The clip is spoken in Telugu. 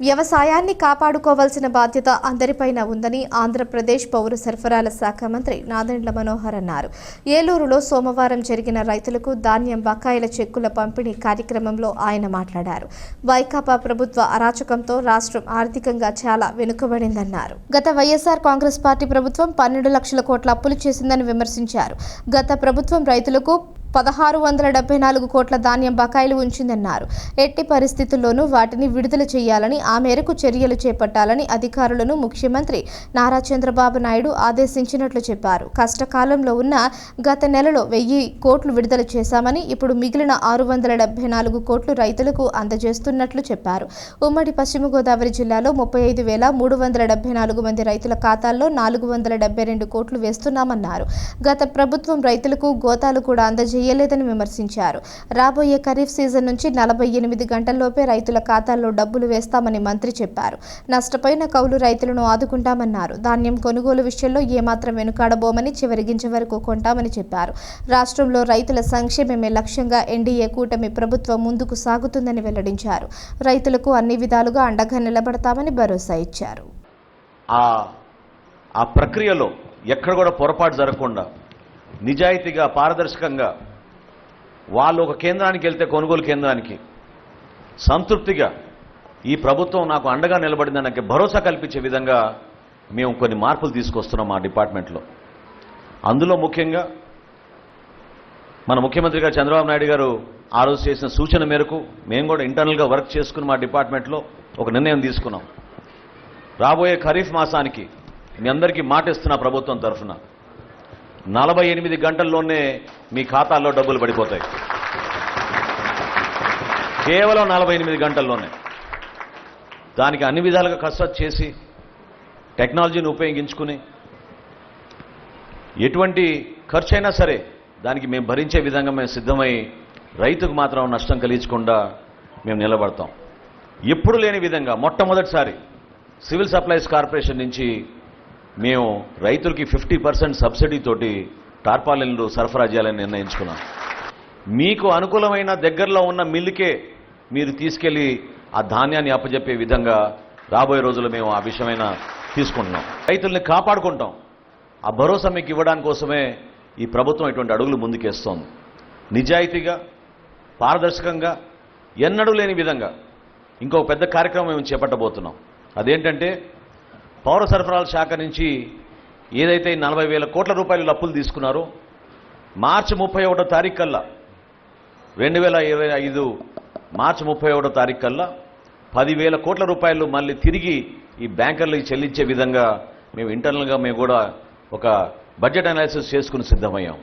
వ్యవసాయాన్ని కాపాడుకోవాల్సిన బాధ్యత అందరిపైన ఉందని ఆంధ్రప్రదేశ్ పౌర సరఫరాల శాఖ మంత్రి నాదెండ్ల మనోహర్ అన్నారు. ఏలూరులో సోమవారం జరిగిన రైతులకు ధాన్యం బకాయిల చెక్కుల పంపిణీ కార్యక్రమంలో ఆయన మాట్లాడారు. వైకాపా ప్రభుత్వ అరాచకంతో రాష్ట్రం ఆర్థికంగా చాలా వెనుకబడిందన్నారు. గత వైఎస్ఆర్ కాంగ్రెస్ పార్టీ ప్రభుత్వం పన్నెండు లక్షల కోట్ల అప్పులు చేసిందని విమర్శించారు. గత ప్రభుత్వం రైతులకు పదహారు వందల డెబ్బై నాలుగు కోట్ల ధాన్యం బకాయిలు ఉంచిందన్నారు. ఎట్టి పరిస్థితుల్లోనూ వాటిని విడుదల చేయాలని ఆ మేరకు చర్యలు చేపట్టాలని అధికారులను ముఖ్యమంత్రి నారా చంద్రబాబు నాయుడు ఆదేశించినట్లు చెప్పారు. కష్టకాలంలో ఉన్న గత నెలలో వెయ్యి కోట్లు విడుదల చేశామని ఇప్పుడు మిగిలిన ఆరు వందల డెబ్బై నాలుగు కోట్లు రైతులకు అందజేస్తున్నట్లు చెప్పారు. ఉమ్మడి పశ్చిమ గోదావరి జిల్లాలో ముప్పై ఐదు వేల మూడు వందల డెబ్బై నాలుగు మంది రైతుల ఖాతాల్లో నాలుగు వందల డెబ్బై రెండు కోట్లు వేస్తున్నామన్నారు. గత ప్రభుత్వం రైతులకు గోతాలు కూడా అందజేయలేదని విమర్శించారు. రాబోయే ఖరీఫ్ సీజన్ నుంచి నలభై ఎనిమిది గంటల్లోపే రైతుల ఖాతాల్లో డబ్బులు వేస్తామని మంత్రి చెప్పారు. నష్టపోయిన కౌలు రైతులను ఆదుకుంటామన్నారు. ధాన్యం కొనుగోలు విషయంలో ఏమాత్రం వెనుకాడబోమని చివరి గింజ వరకు కొంటామని చెప్పారు. రాష్ట్రంలో రైతుల సంక్షేమమే లక్ష్యంగా ఎన్డీఏ కూటమి ప్రభుత్వం ముందుకు సాగుతుందని వెల్లడించారు. రైతులకు అన్ని విధాలుగా అండగా నిలబడతామని భరోసా ఇచ్చారు. ఆ ప్రక్రియలో ఎక్కడ కూడా పొరపాటు జరగకుండా నిజాయితీగా పారదర్శకంగా వాళ్ళు ఒక కేంద్రానికి వెళ్తే కొనుగోలు కేంద్రానికి. సంతృప్తిగా ఈ ప్రభుత్వం నాకు అండగా నిలబడిందన్న భరోసా కల్పించే విధంగా మేము కొన్ని మార్పులు తీసుకొస్తున్నాం మా డిపార్ట్మెంట్లో. అందులో ముఖ్యంగా మన ముఖ్యమంత్రి గారు చంద్రబాబు నాయుడు గారు ఆ రోజు చేసిన సూచన మేరకు మేము కూడా ఇంటర్నల్గా వర్క్ చేసుకుని మా డిపార్ట్మెంట్లో ఒక నిర్ణయం తీసుకున్నాం. రాబోయే ఖరీఫ్ మాసానికి మీ అందరికీ మాటిస్తున్న ప్రభుత్వం తరఫున నలభై ఎనిమిది గంటల్లోనే మీ ఖాతాల్లో డబ్బులు పడిపోతాయి. కేవలం నలభై ఎనిమిది గంటల్లోనే. దానికి అన్ని విధాలుగా కసరత్ చేసి టెక్నాలజీని ఉపయోగించుకుని ఎటువంటి ఖర్చు అయినా సరే దానికి మేము భరించే విధంగా మేము సిద్ధమై రైతుకు మాత్రం నష్టం కలిగించకుండా మేము నిలబడతాం. ఎప్పుడు లేని విధంగా మొట్టమొదటిసారి సివిల్ సప్లైస్ కార్పొరేషన్ నుంచి మేము రైతులకి ఫిఫ్టీ పర్సెంట్ సబ్సిడీతోటి టార్పాలిన్లు సరఫరా చేయాలని నిర్ణయించుకున్నాం. మీకు అనుకూలమైన దగ్గరలో ఉన్న మిల్లుకే మీరు తీసుకెళ్ళి ఆ ధాన్యాన్ని అప్పజెప్పే విధంగా రాబోయే రోజుల్లో మేము ఆ విషయమైన తీసుకుంటున్నాం. రైతుల్ని కాపాడుకుంటాం. ఆ భరోసా మీకు ఇవ్వడానికి కోసమే ఈ ప్రభుత్వం ఇటువంటి అడుగులు ముందుకేస్తోంది. నిజాయితీగా పారదర్శకంగా ఎన్నడూ లేని విధంగా ఇంకో పెద్ద కార్యక్రమం మేము చేపట్టబోతున్నాం. అదేంటంటే పౌర సరఫరాల శాఖ నుంచి ఏదైతే నలభై వేల కోట్ల రూపాయలు అప్పులు తీసుకున్నారో మార్చి ముప్పై ఒకటో తారీఖు కల్లా రెండు వేల ఇరవై ఐదు మార్చి ముప్పై ఒకటో తారీఖు కల్లా పదివేల కోట్ల రూపాయలు మళ్ళీ తిరిగి ఈ బ్యాంకర్లకు చెల్లించే విధంగా మేము ఇంటర్నల్గా మేము కూడా ఒక బడ్జెట్ అనాలిసిస్ చేసుకుని సిద్ధమయ్యాం.